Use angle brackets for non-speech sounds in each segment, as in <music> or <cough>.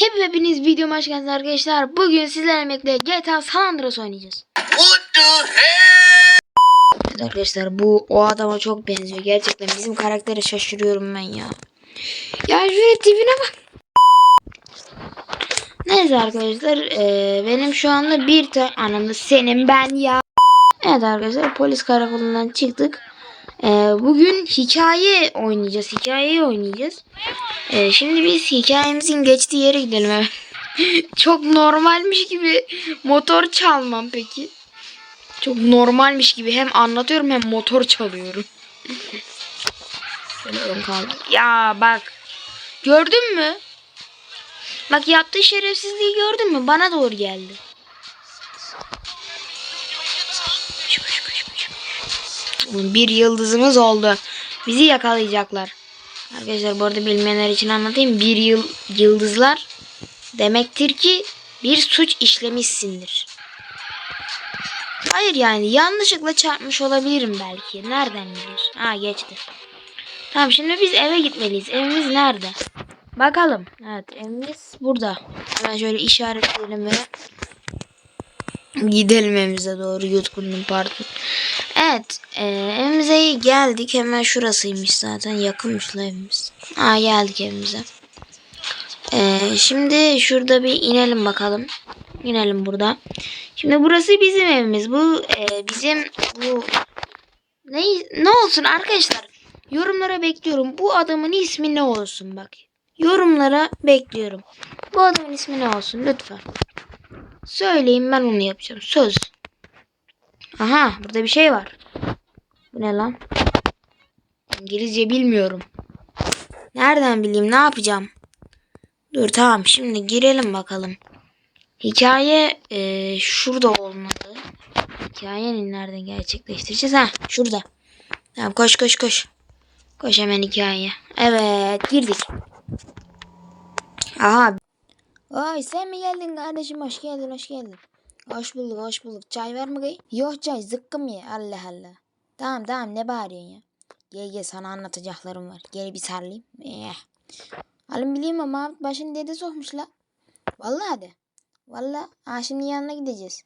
Hep hepiniz videoma hoş geldiniz arkadaşlar. Bugün sizlerle birlikte GTA San Andreas oynayacağız. What the hell? Evet arkadaşlar bu o adama çok benziyor. Gerçekten bizim karaktere şaşırıyorum ben ya. Ya şöyle tipine bak. Neyse arkadaşlar eee, benim şu anda bir tane ananı senin ben ya. Evet arkadaşlar polis karakolundan çıktık. Eee, bugün hikaye oynayacağız. Hikayeyi oynayacağız. Eee, şimdi biz hikayemizin geçtiği yere gidelim. <laughs> Çok normalmiş gibi motor çalmam peki. Çok normalmiş gibi hem anlatıyorum hem motor çalıyorum. Ya bak. Gördün mü? Bak yaptığı şerefsizliği gördün mü? Bana doğru geldi. Bir yıldızımız oldu. Bizi yakalayacaklar. Arkadaşlar bu arada bilmeyenler için anlatayım. Bir yıl yıldızlar demektir ki bir suç işlemişsindir. Hayır yani yanlışlıkla çarpmış olabilirim belki. Nereden bilir? Ha geçti. Tamam şimdi biz eve gitmeliyiz. Evimiz nerede? Bakalım. Evet evimiz burada. Hemen şöyle işaretleyelim ve gidelim evimize doğru yutkundum pardon. Evet e, evimize geldik. Hemen şurasıymış zaten. Yakınmış evimiz. Ha geldik evimize. E, şimdi şurada bir inelim bakalım. İnelim burada. Şimdi burası bizim evimiz. Bu e, bizim bu ne ne olsun arkadaşlar? Yorumlara bekliyorum. Bu adamın ismi ne olsun bak. Yorumlara bekliyorum. Bu adamın ismi ne olsun lütfen. Söyleyin ben onu yapacağım. Söz. Aha burada bir şey var. Bu ne lan? İngilizce bilmiyorum. Nereden bileyim ne yapacağım? Dur tamam şimdi girelim bakalım. Hikaye e, şurada olmalı. Hikayenin nereden gerçekleştireceğiz? Ha şurada. Tamam koş koş koş. Koş hemen hikayeye. Evet girdik. Aha. Ay sen mi geldin kardeşim? Hoş geldin hoş geldin. Hoş bulduk hoş bulduk. Çay var mı gay? Yok çay zıkkım ye. Allah Allah. Tamam tamam ne bağırıyorsun ya? Gel gel sana anlatacaklarım var. Gel bir sarılayım. Eh. Alın bileyim ama başını dede sokmuş la. Vallahi de. Vallahi ha yanına gideceğiz.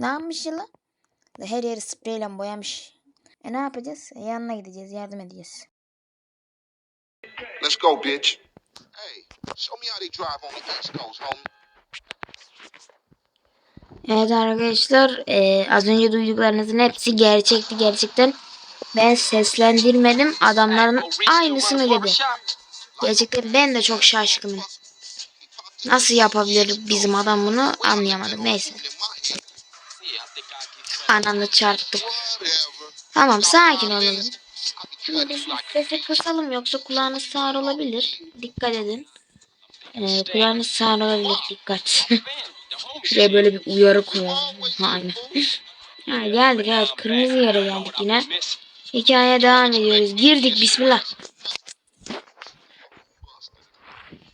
Ne yapmış ya la? La Her yeri spreyle boyamış. E ne yapacağız? E, yanına gideceğiz, yardım edeceğiz. Let's go, bitch. Evet arkadaşlar, e, az önce duyduklarınızın hepsi gerçekti gerçekten. Ben seslendirmedim, adamların aynısını dedi. Gerçekten ben de çok şaşkınım. Nasıl yapabilir bizim adam bunu anlayamadım. Neyse. Ananı çarptık. Tamam sakin olalım. Biz sesi kısalım yoksa kulağınız sağır olabilir. Dikkat edin. Ee, kulağınız sağır olabilir dikkat. <laughs> Şuraya böyle bir uyarı koyalım. Aynen. Ha, geldik evet kırmızı yere geldik yine. Hikayeye devam ediyoruz. Girdik bismillah.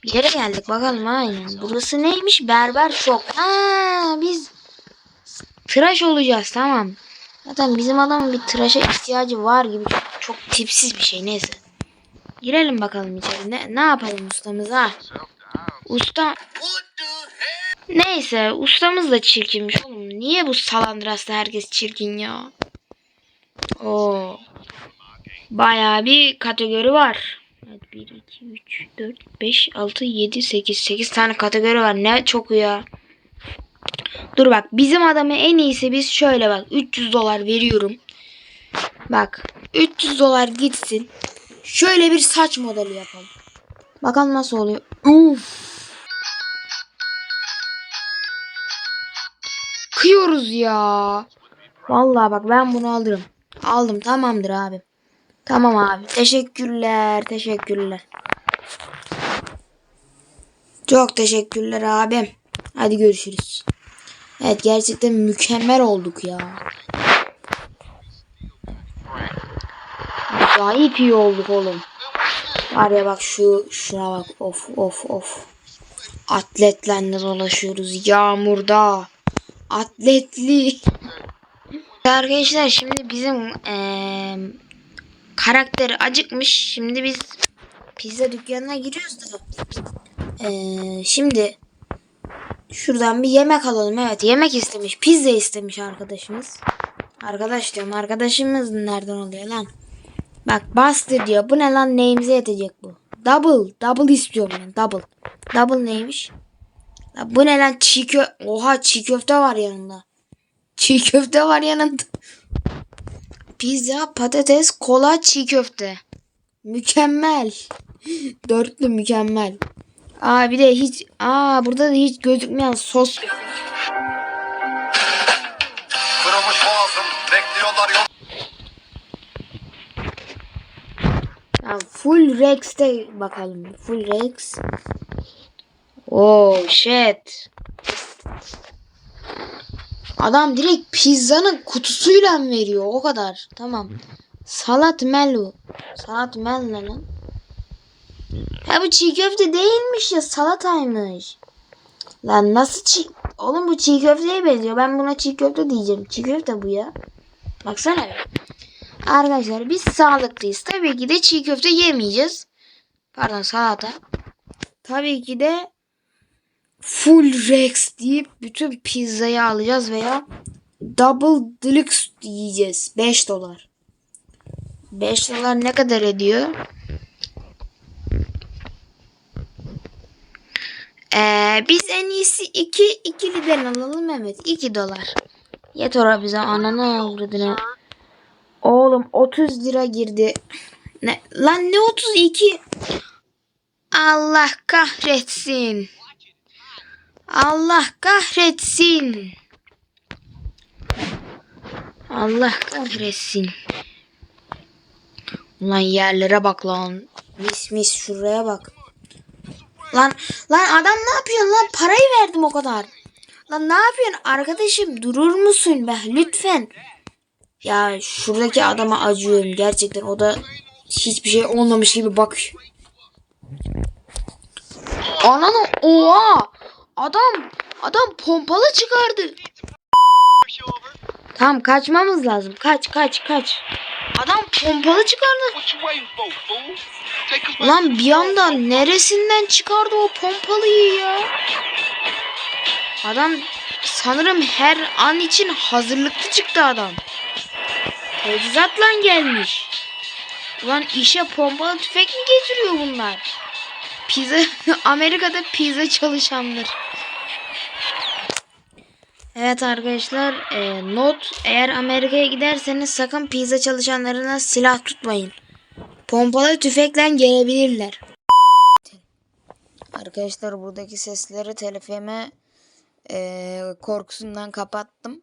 Bir yere geldik bakalım aynen. Burası neymiş? Berber şok. Ha biz tıraş olacağız tamam. Zaten bizim adamın bir tıraşa ihtiyacı var gibi çok, çok tipsiz bir şey neyse. Girelim bakalım içeri. Ne, ne yapalım ustamız ha? Usta neyse ustamız da çirkinmiş oğlum. Niye bu Salandras'ta herkes çirkin ya? Oo. Bayağı bir kategori var. Evet 1 2 3 4 5 6 7 8 8 tane kategori var. Ne çok ya. Dur bak bizim adamı en iyisi biz şöyle bak 300 dolar veriyorum. Bak 300 dolar gitsin. Şöyle bir saç modeli yapalım. Bakalım nasıl oluyor. Uf. Kıyıyoruz ya. Vallahi bak ben bunu alırım. Aldım tamamdır abi. Tamam abi. Teşekkürler. Teşekkürler. Çok teşekkürler abim. Hadi görüşürüz. Evet gerçekten mükemmel olduk ya. Acayip iyi olduk oğlum. Var bak şu şuna bak of of of. Atletlerle dolaşıyoruz yağmurda. Atletli. Arkadaşlar şimdi bizim eee karakteri acıkmış. Şimdi biz pizza dükkanına giriyoruz da Ee, şimdi şuradan bir yemek alalım. Evet yemek istemiş. Pizza istemiş arkadaşımız. Arkadaş diyorum. Arkadaşımız nereden oluyor lan? Bak bastır diyor. Bu ne lan neyimize yetecek bu? Double. Double istiyorum ben. Double. Double neymiş? La bu ne lan çiğ kö... Oha çiğ köfte var yanında. Çiğ köfte var yanında. Pizza, patates, kola, çiğ köfte. Mükemmel. <laughs> Dörtlü mükemmel. Aa bir de hiç aa burada da hiç gözükmeyen sos. Kırılmış boğazım bekliyorlar yol. Ya full Rex'te bakalım. Full Rex. Oh shit. Adam direkt pizzanın kutusuyla veriyor o kadar. Tamam. Salat melu. Salat mel ne lan? Ha bu çiğ köfte değilmiş ya salataymış. Lan nasıl çiğ... Oğlum bu çiğ köfteye benziyor. Ben buna çiğ köfte diyeceğim. Çiğ köfte bu ya. Baksana. Arkadaşlar biz sağlıklıyız. Tabii ki de çiğ köfte yemeyeceğiz. Pardon salata. Tabii ki de full Rex deyip bütün pizzayı alacağız veya double deluxe yiyeceğiz. 5 dolar. 5 dolar ne kadar ediyor? Ee, biz en iyisi 2 ikiliden alalım evet 2 dolar. Yeter bize ananı avradını. Oğlum 30 lira girdi. Ne, lan ne 32? Allah kahretsin. Allah kahretsin. Allah kahretsin. Ulan yerlere bak lan. Mis mis şuraya bak. Lan lan adam ne yapıyorsun lan? Parayı verdim o kadar. Lan ne yapıyorsun arkadaşım? Durur musun be lütfen. Ya şuradaki adama acıyorum gerçekten. O da hiçbir şey olmamış gibi bak. Ananı oha! Adam adam pompalı çıkardı. Tamam kaçmamız lazım. Kaç kaç kaç. Adam pompalı çıkardı. Lan bir anda neresinden çıkardı o pompalıyı ya? Adam sanırım her an için hazırlıklı çıktı adam. Teçhizatla gelmiş. Ulan işe pompalı tüfek mi getiriyor bunlar? Pizza <laughs> Amerika'da pizza çalışanlar. Evet arkadaşlar e, not eğer Amerika'ya giderseniz sakın pizza çalışanlarına silah tutmayın. Pompalı tüfekle gelebilirler. Arkadaşlar buradaki sesleri telefime e, korkusundan kapattım.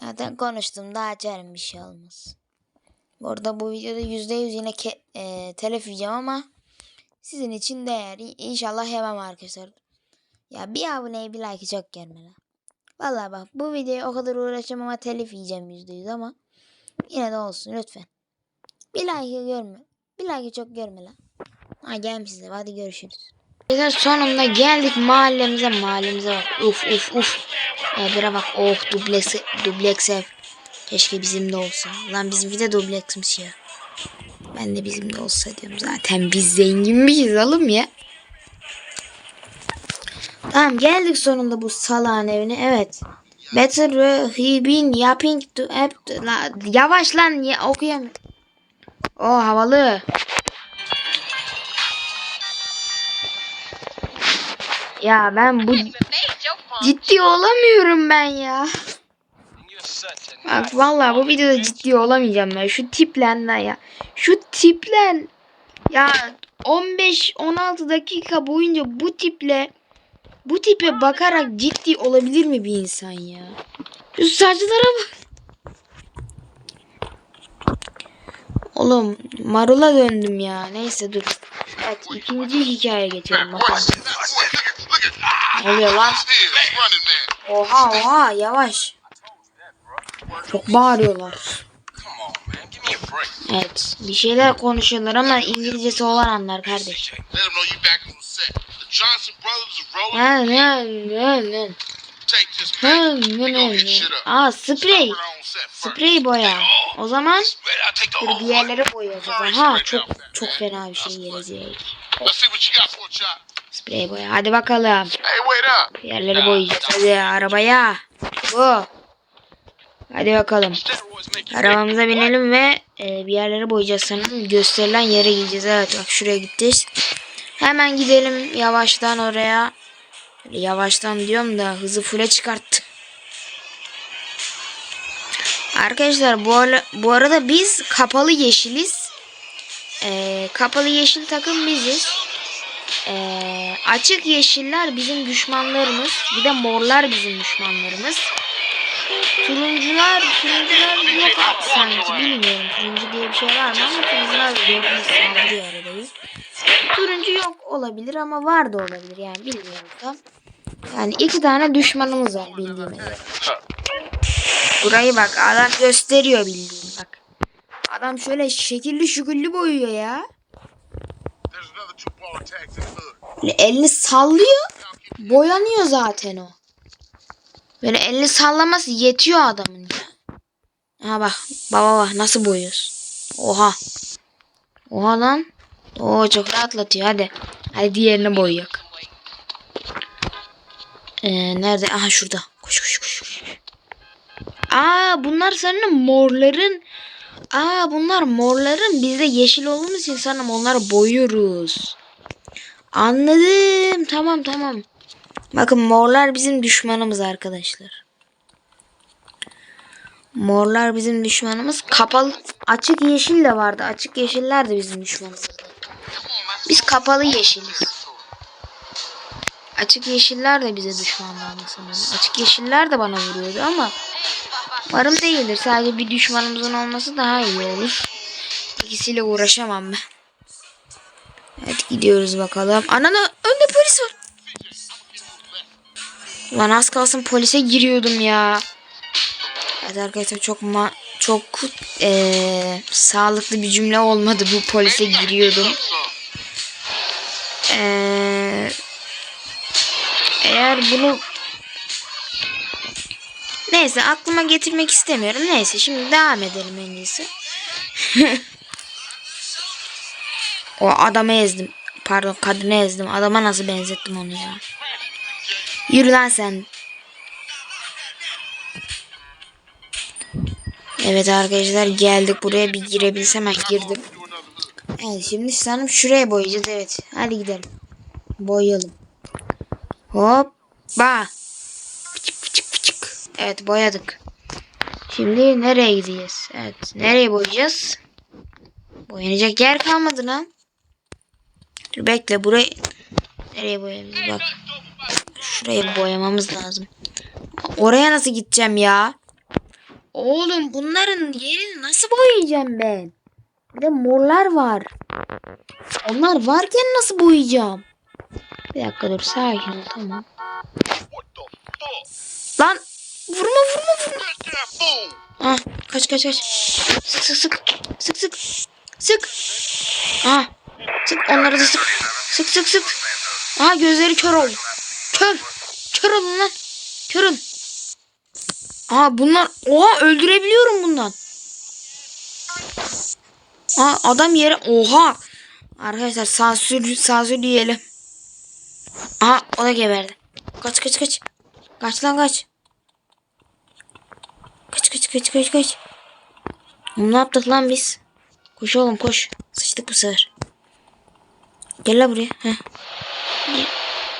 Zaten konuştuğumda açarım bir şey olmaz. Bu bu videoda %100 yine ke- e, telef yiyeceğim ama sizin için değer. İnşallah yemem arkadaşlar. Ya bir aboneyi bir like çok gelmeli. Vallahi bak bu videoya o kadar uğraşacağım ama telif yiyeceğim %100 ama yine de olsun lütfen. Bir like görme. Bir like çok görme lan. Ha gelmiş size. Hadi görüşürüz. Arkadaşlar sonunda geldik mahallemize. Mahallemize bak. Uf uf uf. Evlere bak. Oh dubleks, dubleks ev. Keşke bizim de olsa. Lan bizimki de dubleksmiş ya. Ben de bizim de olsa diyorum. Zaten biz zenginmişiz oğlum ya. Tamam geldik sonunda bu salağın evine. Evet. Better he been yapping to app. La, yavaş lan ya, okuyamıyorum. O havalı. Ya ben bu ciddi olamıyorum ben ya. Bak vallahi bu videoda ciddi olamayacağım ben. Şu tiplen ya. Şu tiplen. Ya 15-16 dakika boyunca bu tiple bu tipe bakarak ciddi olabilir mi bir insan ya? Şu saçlara bak. Oğlum marula döndüm ya. Neyse dur. Evet ikinci hikaye geçelim bakalım. Ne oluyor lan? Oha oha yavaş. Çok bağırıyorlar. Evet bir şeyler konuşuyorlar ama İngilizcesi olan anlar kardeş. Johnson brothers rolling. Ha Ha shit up. Aa sprey. Sprey boya. O zaman whole diğerleri boyayacağız. Aha çok çok fena bir şey gelecek. Sprey boya. Hadi bakalım. Yerleri boyayacağız. Hadi arabaya. Bu. Hadi bakalım. Arabamıza binelim ve e, bir yerleri boyayacağız sanırım. Gösterilen yere gideceğiz. Evet bak şuraya gideceğiz. Hemen gidelim yavaştan oraya. Yavaştan diyorum da hızı full'e çıkarttım. Arkadaşlar bu, ara, bu arada biz kapalı yeşiliz. E, kapalı yeşil takım biziz. E, açık yeşiller bizim düşmanlarımız. Bir de morlar bizim düşmanlarımız. Turuncular, turuncular yok sanki bilmiyorum. Turuncu diye bir şey var mı ama turuncular gördüğünüz saldırıyor arada bir. Turuncu yok olabilir ama var da olabilir yani bilmiyorum tam. Yani iki tane düşmanımız var bildiğime. Burayı bak adam gösteriyor bildiğin bak. Adam şöyle şekilli şüküllü boyuyor ya. Böyle elini sallıyor. Boyanıyor zaten o. Böyle elini sallaması yetiyor adamın ya. Ha bak baba bak nasıl boyuyorsun. Oha. Oha lan. Oo çok rahatlatıyor hadi. Hadi diğerini boyayak. Ee, nerede? Aha şurada. Koş koş koş. koş. Aa bunlar sanırım morların. Aa bunlar morların. Biz de yeşil olduğumuz için sanırım onları boyuyoruz. Anladım. Tamam tamam. Bakın morlar bizim düşmanımız arkadaşlar. Morlar bizim düşmanımız. Kapalı açık yeşil de vardı. Açık yeşiller de bizim düşmanımız. Biz kapalı yeşiliz. Açık yeşiller de bize düşmanlardı sanırım. Açık yeşiller de bana vuruyordu ama varım değildir. Sadece bir düşmanımızın olması daha iyi olur. İkisiyle uğraşamam ben. Evet gidiyoruz bakalım. Anana önde polis var. Ulan az kalsın polise giriyordum ya. Evet arkadaşlar çok ma çok eee, sağlıklı bir cümle olmadı bu polise giriyordum. Eee, eğer bunu Neyse aklıma getirmek istemiyorum. Neyse şimdi devam edelim en iyisi. <laughs> o adamı ezdim. Pardon kadını ezdim. Adama nasıl benzettim onu ya. Yürü lan sen. Evet arkadaşlar geldik buraya bir girebilsem girdim. Evet şimdi sanırım şuraya boyayacağız evet. Hadi gidelim. Boyayalım. Hoppa. Fıçık fıçık fıçık. Evet boyadık. Şimdi nereye gideceğiz? Evet nereye boyayacağız? Boyanacak yer kalmadı lan. Dur bekle burayı. Nereye boyayalım bak. Şurayı boyamamız lazım. Oraya nasıl gideceğim ya? Oğlum bunların yerini nasıl boyayacağım ben? Bir de morlar var. Onlar varken nasıl boyayacağım? Bir dakika dur sakin ol tamam. Lan vurma vurma vurma. Ah kaç kaç kaç. Sık sık sık. Sık sık. Sık. Ah. Sık onları da sık. Sık sık sık. Aha gözleri kör oldu. Kör. Kör olun lan. Körün. Aha bunlar. Oha öldürebiliyorum bundan. Aa adam yere. Oha. Arkadaşlar sansür sansür diyelim. Aha o da geberdi. Kaç kaç kaç. Kaç lan kaç. Kaç kaç kaç kaç kaç. Ne yaptık lan biz? Koş oğlum koş. Sıçtık bu sefer. Gel lan buraya. Heh.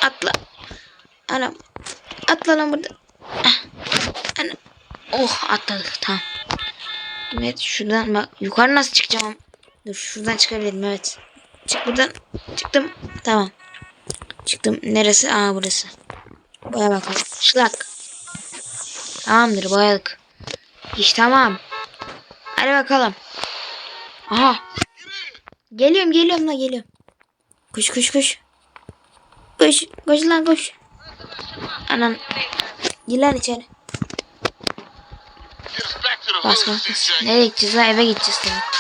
Atla. Anam. Atla lan burada. Ah. Anam. Oh atladık tamam. Evet şuradan bak yukarı nasıl çıkacağım? Dur şuradan çıkabilirim evet. Çık buradan. Çıktım. Tamam. Çıktım. Neresi? Aa burası. Boya bakalım. Şlak. Tamamdır boyadık. İş tamam. Hadi bakalım. Aha. Geliyorum geliyorum la geliyorum. Koş koş koş. Koş koş lan koş. Anan. Gir lan içeri. Bas bas. CJ. Nereye gideceğiz lan eve gideceğiz tabii.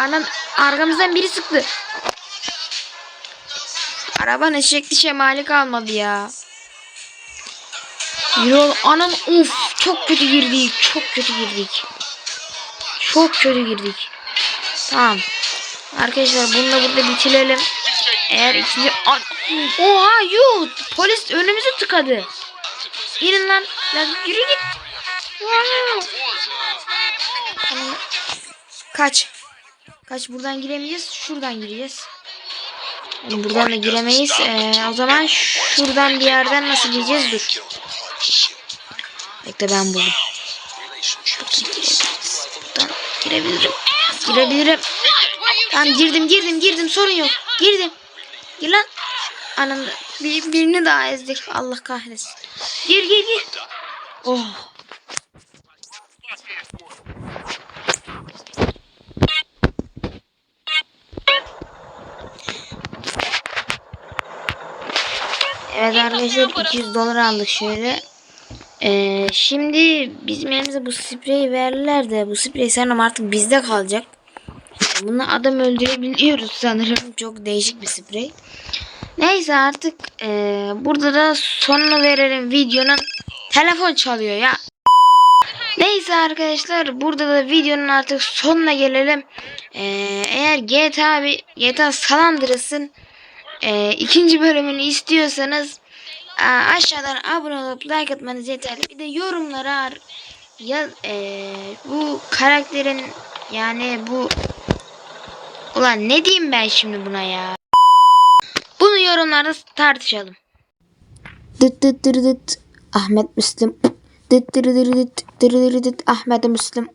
Anan arkamızdan biri sıktı. Arabanın şekli şemali kalmadı ya. Oğlum. Anan of çok kötü girdik. Çok kötü girdik. Çok kötü girdik. Tamam. Arkadaşlar bunu da burada bitirelim. Eğer ikinci... Oha yuh! Polis önümüzü tıkadı. İnin lan. Lan yürü git. Kaç. Kaç buradan giremeyeceğiz. Şuradan gireceğiz. Yani buradan da giremeyiz. Ee, o zaman şuradan bir yerden nasıl gireceğiz? Dur. Bekle ben buldum. Buradan girebilirim. Girebilirim. Tamam girdim girdim girdim sorun yok. Girdim. Gir lan. Anam bir, birini daha ezdik. Allah kahretsin. Gir gir gir. Oh. Evet arkadaşlar 200 dolar aldık şöyle. Ee, şimdi bizim elimize bu spreyi verdiler de bu sprey sanırım artık bizde kalacak. Bunu adam öldürebiliyoruz sanırım. Çok değişik bir sprey. Neyse artık ee, burada da sonunu verelim videonun. Telefon çalıyor ya. Neyse arkadaşlar burada da videonun artık sonuna gelelim. Ee, eğer GTA GTA San Andreas'ın ee, ikinci bölümünü istiyorsanız aa, aşağıdan abone olup like atmanız yeterli. Bir de yorumlara ya ee, bu karakterin yani bu ulan ne diyeyim ben şimdi buna ya. Bunu yorumlarda tartışalım. Dıt dıt dıt dıt Ahmet Müslim. Dıt dıt dıt dıt dıt Ahmet Müslim.